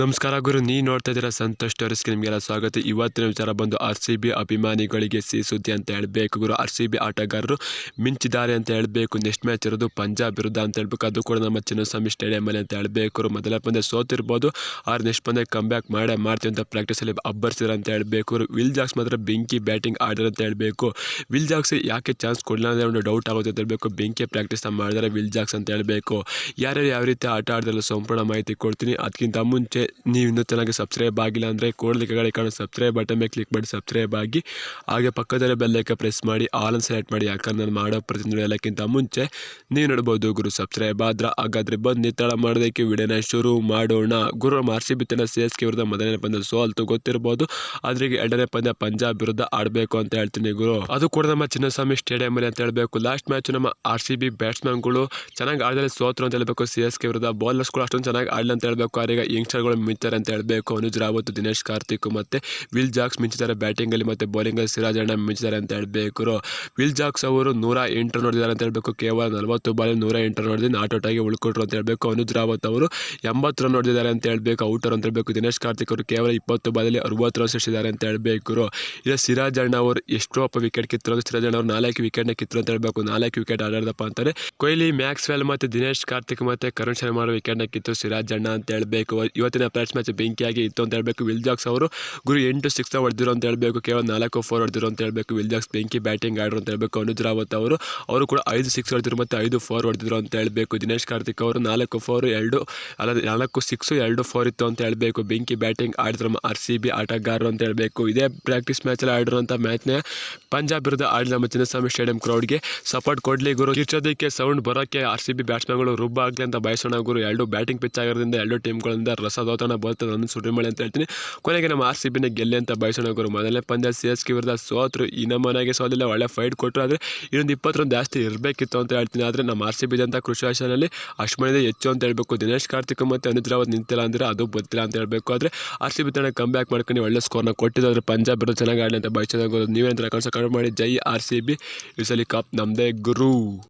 ನಮಸ್ಕಾರ ಗುರು ನೀ ನೋಡ್ತಾ ಇದ್ದೀರಾ ಸಂತೋಷ್ ಟೋರಿಸ್ಗೆ ನಿಮಗೆಲ್ಲ ಸ್ವಾಗತ. ಇವತ್ತಿನ ವಿಚಾರ ಬಂದು ಆರ್ ಸಿ ಬಿ ಅಭಿಮಾನಿಗಳಿಗೆ ಸಿ ಸುದ್ದಿ ಅಂತ ಹೇಳಬೇಕು ಗುರು. ಆರ್ ಸಿ ಬಿ ಆಟಗಾರರು ಮಿಂಚಿದ್ದಾರೆ ಅಂತ ಹೇಳಬೇಕು. ನೆಕ್ಸ್ಟ್ ಮ್ಯಾಚ್ ಇರೋದು ಪಂಜಾಬ್ ವಿರುದ್ಧ ಅಂತ ಹೇಳ್ಬೇಕು. ಅದು ಕೂಡ ನಮ್ಮ ಚಿನ್ನಸ್ವಾಮಿ ಸ್ಟೇಡಿಯಮಲ್ಲಿ ಅಂತ ಹೇಳಬೇಕು ಮೊದಲ ಪಂದ್ಯ ಸೋತಿರ್ಬೋದು. ಆರು ನೆಕ್ಸ್ಟ್ ಪಂದ್ಯ ಕಮ್ ಬ್ಯಾಕ್ ಮಾಡೇ ಮಾಡ್ತೀವಿ ಅಂತ ಪ್ರಾಕ್ಟೀಸಲ್ಲಿ ಅಬ್ಬರಿಸಿದ್ರು ಅಂತ ಹೇಳಬೇಕು ವಿಲ್ ಜಾಕ್ಸ್ ಮಾತ್ರ ಬೆಂಕಿ ಬ್ಯಾಟಿಂಗ್ ಆಡಿದ್ರು ಅಂತ ಹೇಳಬೇಕು. ವಿಲ್ ಜಾಕ್ಸ್ ಯಾಕೆ ಚಾನ್ಸ್ ಕೊಡಲಿಲ್ಲ ಅಂದರೆ ಒಂದು ಡೌಟ್ ಆಗುತ್ತೆ ಅಂತ ಹೇಳಬೇಕು. ಬೆಂಕಿ ಪ್ರಾಕ್ಟೀಸ್ ಮಾಡಿದರೆ ವಿಲ್ ಜಾಕ್ಸ್ ಅಂತ ಹೇಳಬೇಕು. ಯಾರ್ಯಾರು ಯಾವ ರೀತಿ ಆಟ ಆಡಿದ್ರಲ್ಲ ಸಂಪೂರ್ಣ ಮಾಹಿತಿ ಕೊಡ್ತೀನಿ. ಅದಕ್ಕಿಂತ ಮುಂಚೆ ನೀವು ಇನ್ನೂ ಚೆನ್ನಾಗಿ ಸಬ್ಸ್ಕ್ರೈಬ್ ಆಗಿಲ್ಲ ಅಂದರೆ ಕೂಡಲೇ ಕೆಳಗಡೆ ಕಾಣೋ ಸಬ್ಸ್ಕ್ರೈಬ್ ಬಟನ್ ಮೇಲೆ ಕ್ಲಿಕ್ ಮಾಡಿ ಸಬ್ಸ್ಕ್ರೈಬ್ ಆಗಿ. ಹಾಗೆ ಪಕ್ಕದಲ್ಲೇ ಬೆಲ್ಲೈಕ ಪ್ರೆಸ್ ಮಾಡಿ ಆಲ್ ಅನ್ನು ಸೆಲೆಕ್ಟ್ ಮಾಡಿ. ಯಾಕಂದ್ರೆ ನಾನು ಮಾಡೋ ಪ್ರತಿನಿಧಿ ಎಲ್ಲಕ್ಕಿಂತ ಮುಂಚೆ ನೀವು ನೋಡ್ಬೋದು ಗುರು ಸಬ್ಸ್ಕ್ರೈಬ್ ಆದ್ರೆ ಹಾಗಾದ್ರೆ ಬಂದು ನಿತ್ತಳ ಮಾಡೋದಕ್ಕೆ ವಿಡಿಯೋನ ಶುರು ಮಾಡೋಣ. ಗುರು ಮಾರ್ಸಿ ಸಿ ಬಿ ತನ್ನ ಸಿ ಎಸ್ ಕೆ ವಿರುದ್ಧ ಮೊದಲನೇ ಪಂದ್ಯ ಸೋಲ್ತು ಗೊತ್ತಿರ್ಬೋದು. ಆದ್ರೆ ಈಗ ಎರಡನೇ ಪಂದ್ಯ ಪಂಜಾಬ್ ವಿರುದ್ಧ ಆಡಬೇಕು ಅಂತ ಹೇಳ್ತೀನಿ ಗುರು. ಅದು ಕೂಡ ನಮ್ಮ ಚಿನ್ನಸ್ವಾಮಿ ಸ್ಟೇಡಿಯಂ ಅಲ್ಲಿ ಅಂತ ಹೇಳಬೇಕು. ಲಾಸ್ಟ್ ಮ್ಯಾಚ್ ನಮ್ಮ ಆರ್ ಸಿ ಬಿ ಬ್ಯಾಟ್ಸ್ಮನ್ಗಳು ಚೆನ್ನಾಗಿ ಆಡಿದ್ರೆ ಸೋತ್ರ ಅಂತ ಹೇಳಬೇಕು. ಸಿ ಎಸ್ ಕೆ ವಿರುದ್ಧ ಬೌಲರ್ಸ್ಗಳು ಅಷ್ಟೊಂದು ಚೆನ್ನಾಗಿ ಆಡಲಿ ಅಂತ ಹೇಳಬೇಕು. ಈಗ ಯಂಗ್ಸ್ಟರ್ಗಳು ಮಿಂಚಾರೆ ಅಂತ ಹೇಳಬೇಕು. ಅನುಜ್ ರಾವತ್, ದಿನೇಶ್ ಕಾರ್ತಿಕ್ ಮತ್ತೆ ವಿಲ್ ಜಾಕ್ಸ್ ಮಿಂಚಿದ್ದಾರೆ ಬ್ಯಾಟಿಂಗ್ ಅಲ್ಲಿ ಮತ್ತೆ ಬೌಲಿಂಗ್ ಅಲ್ಲಿ ಸಿರಾಜ್ ಅಣ್ಣ ಮಿಂಚಿದ್ದಾರೆ ಅಂತ ಹೇಳಬೇಕು. ವಿಲ್ ಜಾಕ್ಸ್ ಅವರು ನೂರ ಎಂಟು ನೋಡಿದ್ದಾರೆ ಅಂತ ಹೇಳಬೇಕು. ಕೇವಲ ನಲವತ್ತು ಬಾಲ್ ನೂರ ಎಂಟು ನೋಡಿದ್ರೆ ನಾಟ್ ಔಟ್ ಆಗಿ ಉಳ್ಕೊಟ್ರು ಅಂತ ಹೇಳಬೇಕು. ಅನುಜ್ ರಾವತ್ ಅವರು ಎಂಬತ್ತು ರನ್ ನೋಡಿದ್ದಾರೆ ಅಂತ ಹೇಳಬೇಕು. ಔಟರ್ ಅಂತ ಹೇಳಬೇಕು. ದಿನೇಶ್ ಕಾರ್ತಿಕ್ ಅವರು ಕೇವಲ ಇಪ್ಪತ್ತು ಬಾಲಲ್ಲಿ ಅರವತ್ತು ರನ್ ಸಿಡಿಸಿದ್ದಾರೆ ಅಂತ ಹೇಳಬೇಕು. ಇಲ್ಲ ಸಿರಾಜ್ ಅಣ್ಣ ಅವರು ಎಷ್ಟೋ ಅಪ್ಪ ವಿಕೆಟ್ ಕಿತ್ತರು ಅಂದ್ರೆ ಸಿರಾಜ್ ಅಣ್ಣ ಅವರು ನಾಲ್ಕು ವಿಕೆಟ್ನ ಕಿತ್ತರು ಅಂತ ಹೇಳಬೇಕು. ನಾಲ್ಕು ವಿಕೆಟ್ ಆಡಾಡ್ದಪ್ಪ ಅಂತಾರೆ ಕೊಹ್ಲಿ, ಮ್ಯಾಕ್ಸ್ವೆಲ್ ಮತ್ತೆ ದಿನೇಶ್ ಕಾರ್ತಿಕ್ ಮತ್ತೆ ಕರುಣ್ ಶರ್ಮಾ ವಿಕೆಟ್ ವಿಕೆಟ್ನ ಕಿತ್ತು ಸಿರಾಜ್ ಅಣ್ಣ ಅಂತ ಹೇಳ್ಬೇಕು. ಇವತ್ತಿನ ಪ್ಯಾಚ್ ಮ್ಯಾಚ್ ಬೆಂಕಿಯಾಗಿ ಇತ್ತು ಅಂತ ಹೇಳಬೇಕು ವಿಲ್ ಜಾಕ್ಸ್ ಅವರು. ಗುರು, ಎಂಟು ಸಿಕ್ಸ್ ಹೊಡೆದಿರು ಅಂತ ಹೇಳಬೇಕು, ಕೇವಲ ನಾಲ್ಕು ಫೋರ್ ಹೊಡೆದಿರು ಅಂತ ಹೇಳಬೇಕು. ವಿಲ್ ಜಾಕ್ಸ್ ಬೆಂಕಿ ಬ್ಯಾಟಿಂಗ್ ಆಡ್ರು ಅಂತ ಹೇಳಬೇಕು ಅನುಜ್ ರಾವತ್ ಅವರು. ಅವರು ಕೂಡ ಐದು ಸಿಕ್ಸ್ ಹೊಡೆದಿರು ಮತ್ತೆ ಐದು ಫೋರ್ ಹೊಡೆದಿರು ಅಂತ ಹೇಳಬೇಕು. ದಿನೇಶ್ ಕಾರ್ತಿಕ್ ಅವರು ನಾಲ್ಕು ಫೋರ್ ಎರಡು ಅಲ್ಲ ನಾಲ್ಕು ಸಿಕ್ಸು ಎರಡು ಫೋರ್ ಇತ್ತು ಅಂತ ಹೇಳಬೇಕು. ಬೆಂಕಿ ಬ್ಯಾಟಿಂಗ್ ಆಡಿದ್ರು ಆರ್ ಸಿ ಬಿ ಆಟಗಾರರು ಅಂತ ಹೇಳಬೇಕು. ಇದೇ ಪ್ರಾಕ್ಟೀಸ್ ಮ್ಯಾಚಲ್ಲಿ ಆಡಿರೋಂಥ ಮ್ಯಾಚ್ನ ಪಂಜಾಬ್ ವಿರುದ್ಧ ಆಡಿದ ನಮ್ಮ ಚಿನ್ನಸ್ವಾಮಿ ಸ್ಟೇಡಿಯಂ ಕ್ರೌಡ್ಗೆ ಸಪೋರ್ಟ್ ಕೊಡಲಿ ಗುರು. ಕಿರ್ಚೋದಕ್ಕೆ ಸೌಂಡ್ ಬರೋಕ್ಕೆ ಆರ್ ಸಿ ಬಿ ಬ್ಯಾಟ್ಸ್ಮನ್ಗಳು ರುಬ್ಬ ಆಗಲಿ ಅಂತ ಬಯಸೋಣ ಗುರು. ಎರಡು ಬ್ಯಾಟಿಂಗ್ ಪಿಚ್ ಆಗಿರೋದ್ರಿಂದ ಎರಡು ಟೀಮ್ಗಳಿಂದ ರಸದೋತನ ಬರ್ತದೆ ಒಂದು ಸುಡಿ ಮಾಡಿ ಅಂತ ಹೇಳ್ತೀನಿ. ಕೊನೆಗೆ ನಮ್ಮ ಆರ್ ಸಿ ಬಿನ ಗೆಲ್ಲಿ ಅಂತ ಬಯಸೋಣ ಗುರು. ಮೊದಲನೇ ಪಂದ್ಯ ಸಿ ಎಸ್ ಕೆ ವಿರುದ್ಧ ಸೋತರು. ಈ ಮನೆಗೆ ಸೋಲಿಲ್ಲ, ಒಳ್ಳೆ ಫೈಟ್ ಕೊಟ್ಟರು ಆದರೆ ಇನ್ನೊಂದು ಇಪ್ಪತ್ತೊಂದು ಜಾಸ್ತಿ ಇರಬೇಕಿತ್ತು ಅಂತ ಹೇಳ್ತೀನಿ. ಆದರೆ ನಮ್ಮ ಆರ್ ಸಿ ಬಿ ಅಂತ ಕೃಷಿ ಆಶನಲ್ಲಿ ಅಷ್ಟು ಹೆಚ್ಚು ಅಂತ ಹೇಳಬೇಕು. ದಿನೇಶ್ ಕಾರ್ತಿಕ್ ಮತ್ತು ಅನುಜ್ ರಾವತ್ ನಿಂತಿಲ್ಲ ಅಂದರೆ ಅದು ಗೊತ್ತಿಲ್ಲ ಅಂತ ಹೇಳಬೇಕು. ಆದರೆ ಆರ್ ಸಿ ಬಿ ತಂಡ ಕಮ್ ಬ್ಯಾಕ್ ಮಾಡ್ಕೊಂಡು ಒಳ್ಳೆ ಸ್ಕೋರ್ನ ಕೊಟ್ಟಿದ್ದಾರೆ ಪಂಜಾಬ್ ವಿರುದ್ಧ ಚೆನ್ನಾಗಿ ಆಡಲಿ ಅಂತ ಬಯಸೋದಾಗ ನೀವೇಂತರ ಕನ್ಸ ಕಡಿಮೆ ಮಾಡಿ. ಜೈ ಆರ್ ಸಿ ಬಿ ಕಪ್ ನಮ್ಮದೇ ಗುರು.